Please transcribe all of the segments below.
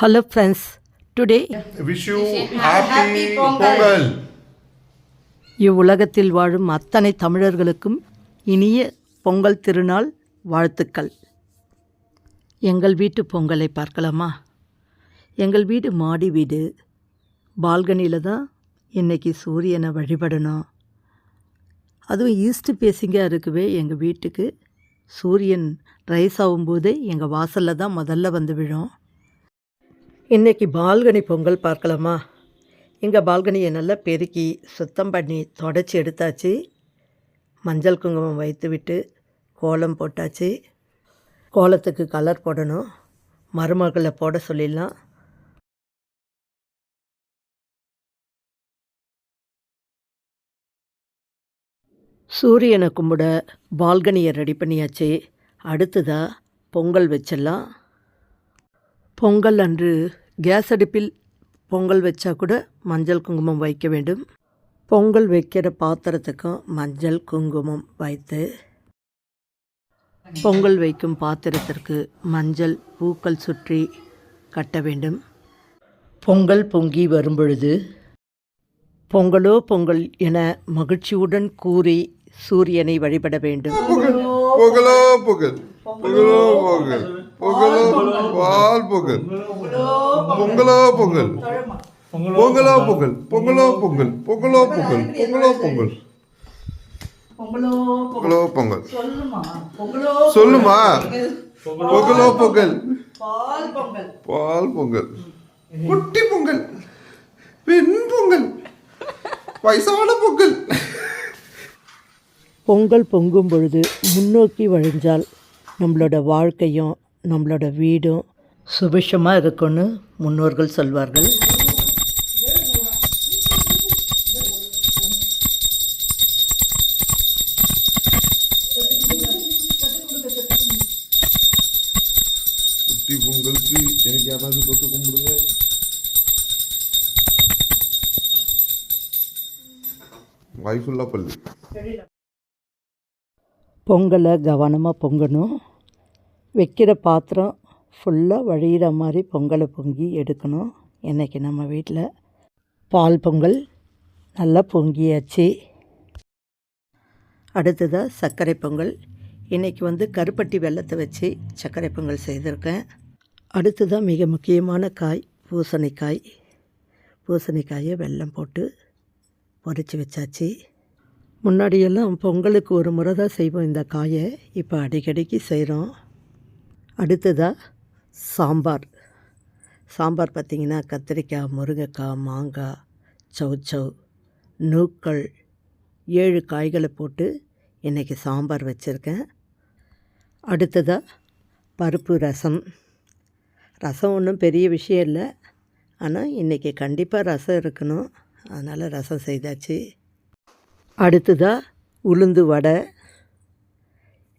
Hello friends, today wish you happy Pongal இவ்வுலகத்தில் வாழும் அத்தனை தமிழர்களுக்கும் இனிய பொங்கல் திருநாள் வாழ்த்துக்கள். எங்கள் வீட்டு பொங்கலை பார்க்கலாமா? எங்கள் வீடு மாடி வீடு. பால்கனியில் தான் இன்னைக்கு சூரியனை வழிபடணும். அதுவும் ஈஸ்ட் பேசிங்காக இருக்கவே எங்கள் வீட்டுக்கு சூரியன் ரைஸ் ஆகும்போதே எங்கள் வாசலில் தான் முதல்ல வந்து விழும். இன்றைக்கி பால்கனி பொங்கல் பார்க்கலாமா? எங்கள் பால்கனியை நல்லா பெருக்கி சுத்தம் பண்ணி தொடச்சி எடுத்தாச்சு. மஞ்சள் குங்குமம் வைத்து விட்டு கோலம் போட்டாச்சு. கோலத்துக்கு கலர் போடணும். மருமகளை போட சொல்லிடலாம். சூரியனை கும்பிட பால்கனியை ரெடி பண்ணியாச்சு. அடுத்ததாக பொங்கல் வச்சிடலாம். பொங்கல் அன்று கேஸ் அடுப்பில் பொங்கல் வச்சா கூட மஞ்சள் குங்குமம் வைக்க வேண்டும் பொங்கல் வைக்கிற பாத்திரத்துக்கும் மஞ்சள் குங்குமம் வைத்து பொங்கல் வைக்கும் பாத்திரத்திற்கு மஞ்சள் பூக்கள் சுற்றி கட்ட வேண்டும் பொங்கல் பொங்கி வரும்பொழுது பொங்கலோ பொங்கல் என மகிழ்ச்சியுடன் கூறி சூரியனை வழிபட வேண்டும் பொங்கலோ பொங்கல் பொங்கலோ பொங்கல் பொங்கலோ பால் பொங்கல் பொங்கலோ பொங்கல் பொங்கலோ பொங்கல் பொங்கலோ பொங்கல் பொங்கலோ பொங்கல் பொங்கலோ பொங்கல் பொங்கலோ பொங்கல் சொல்லுமா? பொங்கலோ பொங்கல். பால் பொங்கல். குட்டி பொங்கல். பெண் பொங்கல். வயசான பொங்கல். பொங்கல் பொங்கும் பொழுது முன்னோக்கி வழிஞ்சால் நம்மளோட வாழ்க்கையும் நம்மளோட வீடும். சுபிஷமாக இருக்கும்னு முன்னோர்கள் சொல்வார்கள். குட்டி பொங்கலுக்கு எனக்கு யாராவது தொட்டு கும்பிடுங்க. வாய்ஃபுல்லா பல்லு. பொங்கலை கவனமாக பொங்கணும். வைக்கிற பாத்திரம் ஃபுல்லாக வழியிற மாதிரி பொங்கலை பொங்கி எடுக்கணும். இன்றைக்கி நம்ம வீட்டில் பால் பொங்கல் நல்லா பொங்கியாச்சு. அடுத்ததாக சர்க்கரை பொங்கல். இன்றைக்கி வந்து கருப்பட்டி வெல்லத்தை வச்சு சர்க்கரை பொங்கல் செய்திருக்கேன். அடுத்ததாக மிக முக்கியமான காய் பூசணிக்காய். பூசணிக்காயை வெல்லம் போட்டு பொறிச்சு வச்சாச்சு. முன்னாடியெல்லாம் பொங்கலுக்கு ஒரு முறை தான் செய்வோம் இந்த காயை. இப்போ அடிக்கடிக்கு செய்கிறோம் அடுத்ததாக சாம்பார். சாம்பார் பார்த்திங்கன்னா கத்திரிக்காய் முருங்கைக்காய் மாங்காய் சவுச்சவ் நூக்கள் ஏழு காய்களை போட்டு இன்றைக்கி சாம்பார் வச்சுருக்கேன். அடுத்ததாக பருப்பு ரசம். ரசம் ஒன்றும் பெரிய விஷயம் இல்லை. ஆனால் இன்றைக்கி கண்டிப்பாக ரசம் இருக்கணும். அதனால் ரசம் செய்தாச்சு. அடுத்ததாக உளுந்து வடை.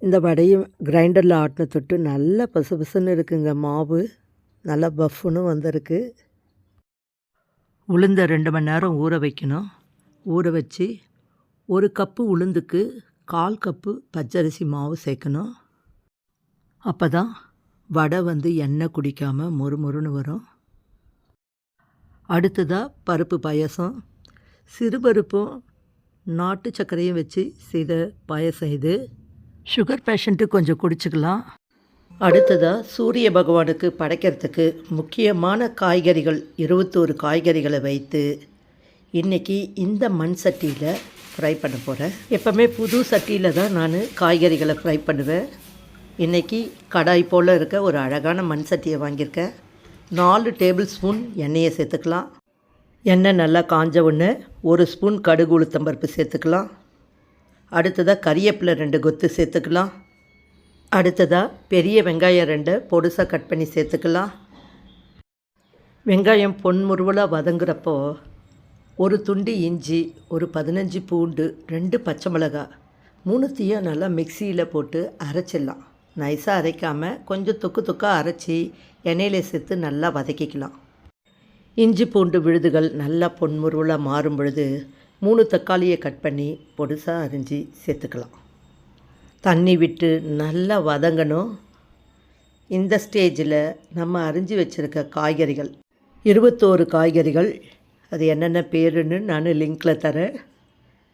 இந்த வடையும் கிரைண்டரில் ஆட்டின தொட்டு நல்லா பசு பசுன்னு இருக்குங்க மாவு. நல்லா பஃப்னு வந்திருக்கு. உளுந்த ரெண்டு மணி நேரம் ஊற வைக்கணும். ஊற வச்சு ஒரு கப்பு உளுந்துக்கு கால் கப்பு பச்சரிசி மாவு சேர்க்கணும். அப்போ தான் வடை வந்து எண்ணெய் குடிக்காமல் மொறுமொறுன்னு வரும். அடுத்ததாக பருப்பு பாயசம். சிறுபருப்பும் நாட்டு சர்க்கரையும் வச்சு செய்த பாயசம் இது. சுகர் பேஷண்ட்டு கொஞ்சம் குடிச்சுக்கலாம். அடுத்ததாக சூரிய பகவானுக்கு படைக்கிறதுக்கு முக்கியமான காய்கறிகள் இருபத்தோரு காய்கறிகளை வைத்து இன்றைக்கி இந்த மண் சட்டியில் ஃப்ரை பண்ண போகிறேன் எப்போவுமே புது சட்டியில் தான் நான் காய்கறிகளை ஃப்ரை பண்ணுவேன். இன்றைக்கி கடாய் போல் இருக்க ஒரு அழகான மண் சட்டியை வாங்கியிருக்கேன். நாலு டேபிள் ஸ்பூன் எண்ணெயை சேர்த்துக்கலாம். எண்ணெய் நல்லா காஞ்ச உடனே ஒரு ஸ்பூன் கடுகு உளுத்தம்பருப்பு சேர்த்துக்கலாம். அடுத்ததாக கறிவேப்பிலை ரெண்டு கொத்து சேர்த்துக்கலாம். அடுத்ததாக பெரிய வெங்காயம் ரெண்டு பொடுசாக கட் பண்ணி சேர்த்துக்கலாம். வெங்காயம் பொன்முருவலாக வதங்குறப்போ ஒரு துண்டு இஞ்சி ஒரு பதினஞ்சு பூண்டு ரெண்டு பச்சை மிளகாய் மூணுத்தையும் நல்லா மிக்சியில் போட்டு அரைச்சிடலாம். நைஸாக அரைக்காமல் கொஞ்சம் தொக்கு தொக்காக அரைச்சி எண்ணெயில் சேர்த்து நல்லா வதக்கிக்கலாம். இஞ்சி பூண்டு விழுதுகள் நல்லா பொன்முருவலாக மாறும் பொழுது மூணு தக்காளியை கட் பண்ணி பொடுசாக அரிஞ்சு சேர்த்துக்கலாம். தண்ணி விட்டு நல்லா வதங்கணும். இந்த ஸ்டேஜில் நம்ம அரிஞ்சு வச்சுருக்க காய்கறிகள் இருபத்தோரு காய்கறிகள் அது என்னென்ன பேருன்னு நான் லிங்க்கில் தரேன்.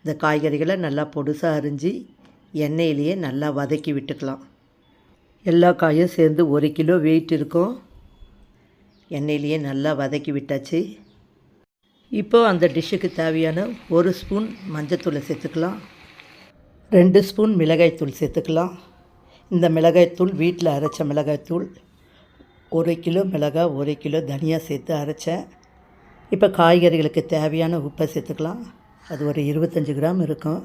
இந்த காய்கறிகளை நல்லா பொடுசாக அரிஞ்சு எண்ணெயிலேயே நல்லா வதக்கி விட்டுக்கலாம். எல்லா காயும் சேர்ந்து ஒரு கிலோ வெயிட் இருக்கும். எண்ணெயிலேயே நல்லா வதக்கி விட்டாச்சு. இப்போ அந்த டிஷ்ஷுக்கு தேவையான ஒரு ஸ்பூன் மஞ்சத்தூளை சேர்த்துக்கலாம். ரெண்டு ஸ்பூன் மிளகாய்த்தூள் சேர்த்துக்கலாம். இந்த மிளகாய்த்தூள் வீட்டில் அரைச்ச மிளகாய்த்தூள் ஒரு கிலோ மிளகாய் ஒரு கிலோ தனியாக சேர்த்து அரைச்சேன். இப்போ காய்கறிகளுக்கு தேவையான உப்பை சேர்த்துக்கலாம். அது ஒரு இருபத்தஞ்சி கிராம் இருக்கும்.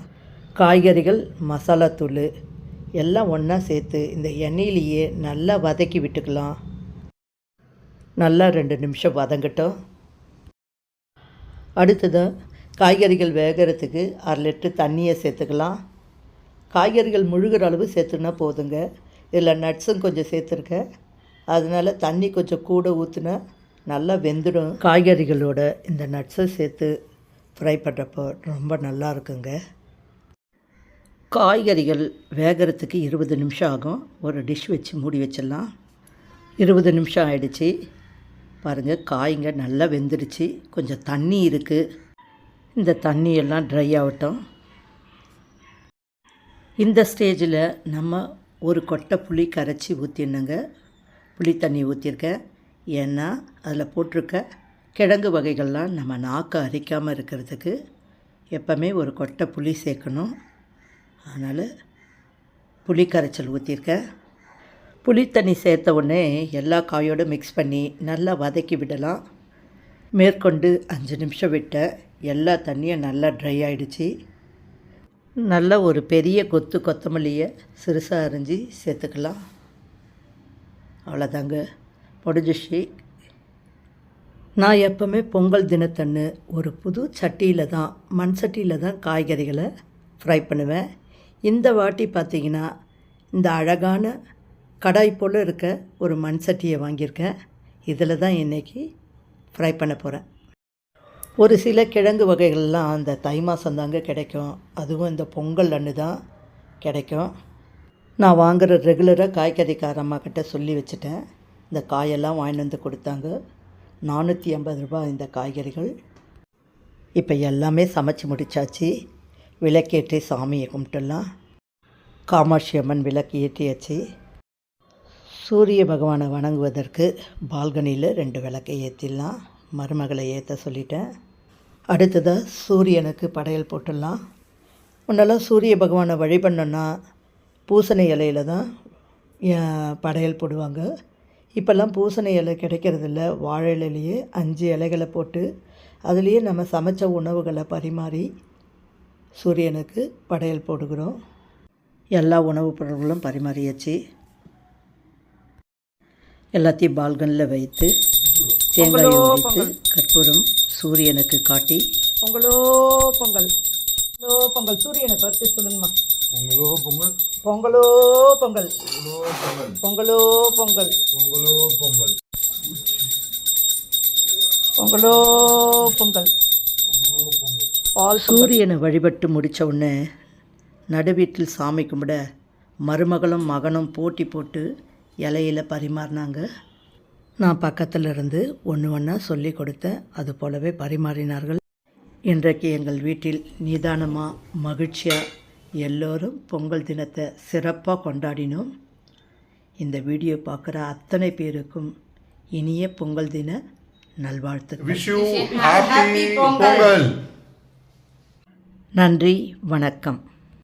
காய்கறிகள் மசாலாத்தூள் எல்லாம் ஒன்றா சேர்த்து இந்த எண்ணெயிலேயே நல்லா வதக்கி விட்டுக்கலாம். நல்லா ரெண்டு நிமிஷம் வதங்கட்டும். அடுத்ததாக காய்கறிகள் வேகிறதுக்கு அரை லிட்டர் தண்ணியை சேர்த்துக்கலாம். காய்கறிகள் முழுகிற அளவு சேர்த்துனா போதுங்க. இதில் நட்ஸும் கொஞ்சம் சேர்த்துருக்கேன் அதனால் தண்ணி கொஞ்சம் கூட ஊற்றுனா நல்லா வெந்துடும். காய்கறிகளோட இந்த நட்ஸை சேர்த்து ஃப்ரை பண்ணுறப்போ ரொம்ப நல்லா இருக்குங்க. காய்கறிகள் வேகிறதுக்கு இருபது நிமிஷம் ஆகும். ஒரு டிஷ் வச்சு மூடி வச்சிடலாம். இருபது நிமிஷம் ஆயிடுச்சு. பாருங்கள் காய்ங்க நல்லா வெந்துடுச்சு. கொஞ்சம் தண்ணி இருக்குது இந்த தண்ணியெல்லாம் ட்ரை ஆகட்டும். இந்த ஸ்டேஜில் நம்ம ஒரு கொட்டை புளி கரைச்சி ஊற்றினுங்க புளி தண்ணி ஊற்றிருக்கேன் ஏன்னா அதில் போட்டிருக்க கிழங்கு வகைகள்லாம் நம்ம நாக்கை அரிக்காமல் இருக்கிறதுக்கு எப்போவுமே ஒரு கொட்டை புளி சேர்க்கணும். அதனால் புளி கரைச்சல் ஊற்றிருக்கேன் புளி தண்ணி சேர்த்த உடனே எல்லா காயோடு மிக்ஸ் பண்ணி நல்லா வதக்கி விடலாம். மேற்கொண்டு அஞ்சு நிமிஷம் விட்ட எல்லா தண்ணியும் நல்லா ட்ரை ஆகிடுச்சி நல்ல ஒரு பெரிய கொத்து கொத்தமல்லியை சிறுசாக அரிஞ்சு சேர்த்துக்கலாம். அவ்வளோதாங்க முடிஞ்சிச்சு. நான் எப்போவுமே பொங்கல் தினத்தன்று ஒரு புது சட்டியில் தான் மண் சட்டியில் தான் காய்கறிகளை ஃப்ரை பண்ணுவேன். இந்த வாட்டி பார்த்தீங்கன்னா இந்த அழகான கடாய் போல் இருக்க ஒரு மண் சட்டியை வாங்கியிருக்கேன். இதில் தான் இன்றைக்கி ஃப்ரை பண்ண போகிறேன் ஒரு சில கிழங்கு வகைகள்லாம் அந்த தை மாதம் தாங்க கிடைக்கும். அதுவும் இந்த பொங்கல் அன்று தான் கிடைக்கும். நான் வாங்குகிற ரெகுலராக காய்கறிக்கார அம்மா கிட்ட சொல்லி வச்சுட்டேன். இந்த காயெல்லாம் வாங்கிட்டு வந்து கொடுத்தாங்க. நானூற்றி ஐம்பது ரூபாய் இந்த காய்கறிகள். இப்போ எல்லாமே சமைச்சு முடிச்சாச்சு. விளக்கேற்றி சாமியை கும்பிட்டுலாம் காமாட்சி அம்மன் விளக்கு ஏற்றியாச்சு. சூரிய பகவானை வணங்குவதற்கு பால்கனியில் ரெண்டு விளக்கை ஏற்றிடலாம் மருமகளை ஏற்ற சொல்லிட்டேன். அடுத்ததாக சூரியனுக்கு படையல் போட்டுடலாம். முன்னெல்லாம் சூரிய பகவானை வழிபண்ணோன்னா பூசணி இலையில தான் படையல் போடுவாங்க. இப்போல்லாம் பூசணி இலை கிடைக்கிறதில்ல. வாழை இலையிலேயே அஞ்சு இலைகளை போட்டு அதுலேயே நம்ம சமைச்ச உணவுகளை பரிமாறி சூரியனுக்கு படையல் போடுகிறோம். எல்லா உணவுப் பொருட்களும் பரிமாறியாச்சு. எல்லாத்தையும் பால்கனில் வைத்து தேங்காயை உடைத்து கற்பூரம் சூரியனுக்கு காட்டி பொங்கலோ பொங்கல். பொங்கலோ பொங்கல். சூரியனை பார்த்து சொல்லுங்கம்மா. பொங்கலோ பொங்கல். பொங்கலோ பொங்கல். பொங்கலோ பொங்கல். பொங்கலோ பொங்கல். பொங்கலோ பொங்கல். பால் சூரியனை வழிபட்டு முடித்த உடனே நடுவீட்டில் சாமி கும்பிட மருமகளும் மகனும் போட்டி போட்டு இலையில பரிமாறினாங்க. நான் பக்கத்தில் இருந்து ஒன்று ஒன்றா சொல்லி கொடுத்தேன். அது போலவே பரிமாறினார்கள். இன்றைக்கு எங்கள் வீட்டில் நிதானமாக மகிழ்ச்சியாக எல்லோரும் பொங்கல் தினத்தை சிறப்பாக கொண்டாடினோம். இந்த வீடியோ பார்க்குற அத்தனை பேருக்கும் இனிய பொங்கல் தின நல்வாழ்த்துக்கள். Wish you happy Pongal. நன்றி வணக்கம்.